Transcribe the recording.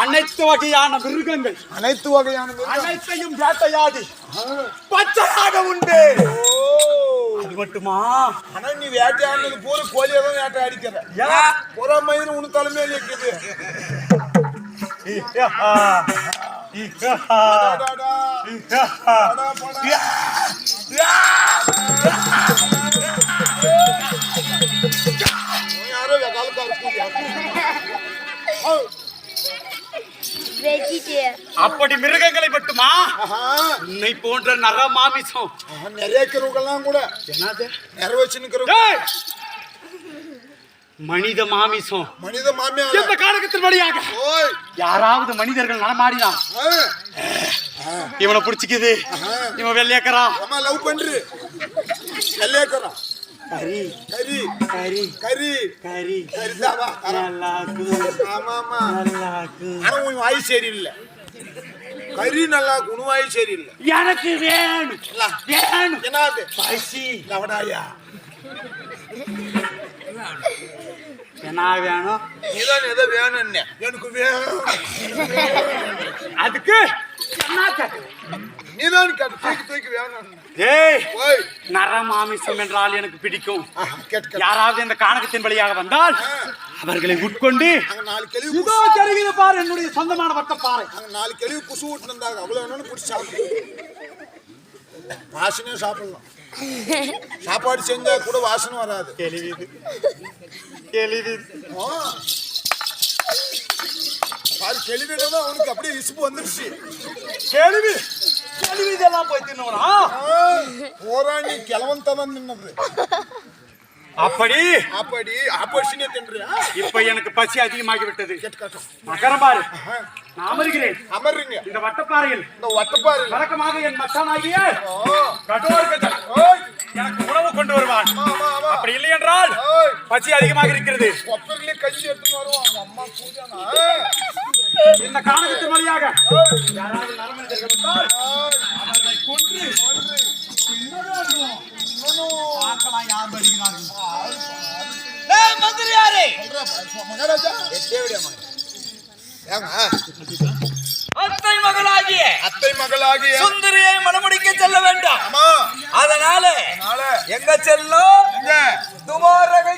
அனைத்து வகையான மிருகங்கள். அனைத்து வகையான. அனைத்தையும் வேட்டையாடி பச்சையாக உண்டு. அது மட்டுமா? ஆனா நீ வேட்டையாடுனது பூரா கோழியை தான் வேட்டை அடிக்கிற ஏன்? புறா மயிறு உன் தலைமையில இருக்குது. யாரோ வெஜிட்டு அப்படி மிருகங்களை மட்டுமா ஆஹா. உன்னை போன்ற நர மாமிசம். இருக்கிறவங்கெல்லாம் கூட. ஏய்! மனித மாமிசம். மனித மாமியார். எந்த காலகத்தின் வழியாக? யாராவது மனிதர்கள் நடமாடினா? இவனை பிடிச்சிக்குது. இவன் வெள்ளையக்கறான் அம்மா லவ் பண்று. வெள்ளையக்கறோம் கறி. கறி. கறி. கறி. கறி. கரிதாவா நல்லாக்கு ஆமா ஆமா நல்லாக்கு உன் வாய் சரியில்லை. கறி நல்லா இருக்கு, உன் வாய் சரியில்லை. எனக்கு வேணும். வேணும். என்னது? பசி. லவடாயா? என்ன வேணும்? நீதான் ஏதோ வேணும்னு. எனக்கு வேணும். அதுக்கு? நீதான் தூக்கி தூக்கி வேணும் ஏய் ஓய் நர மாமிசம் என்றால் எனக்கு பிடிக்கும். யாராவது இந்த கானகத்தின் வழியாக வந்தால் அவர்களை உட்கொண்டு நாலு கழிவு இதோ தெரிகிறது பாரு என்னுடைய சொந்தமான வட்ட பாறை நாலு கழிவு குசு விட்டு இருந்தாங்க அவ்வளவு வேணும்னு பிடிச்சி சாப்பிட்டு வாசனையும் சாப்பிடலாம் சாப்பாடு செஞ்சா கூட வாசனை வராது. கேள்வி கேள்வி. பாரு கெளிவிடம் அவனுக்கு அப்படியே இசுப்பு வந்துருச்சு. கேள்வி கேள்வி இதெல்லாம் போய் தின்னுவனா? போராணி கிழவன் தான் நின்னது அப்படி? அப்படி ஆப்போசினே தின்றியா இப்ப எனக்கு பசி அதிகமாகி விட்டது கேட்டு காட்டும். நகரம் பாரு. நான் அமர்கிறேன். அமர்றீங்க இந்த வட்டப்பாறையில். இந்த வட்டப்பாரு வழக்கமாக என் மச்சானாகிய எனக்கு உணவு கொண்டு வருவான். அப்படி இல்லை என்றால் பசி அதிகமாக இருக்கிறது. கஞ்சி எடுத்துன்னு வருவான். அவங்க அம்மா பூஜானா. இந்த கானகத்தின் வழியாக யாராவது அவர்களை கொன்று பார்க்கலாம் யார் வருகிறார்கள் மந்திரியாரே! மகாராஜா ஏங்க அத்தை மகளாகிய அத்தை மகளாகிய சுந்தரியை மணமுடிக்க செல்ல வேண்டாம். அதனால எங்க செல்லும் துமாரகை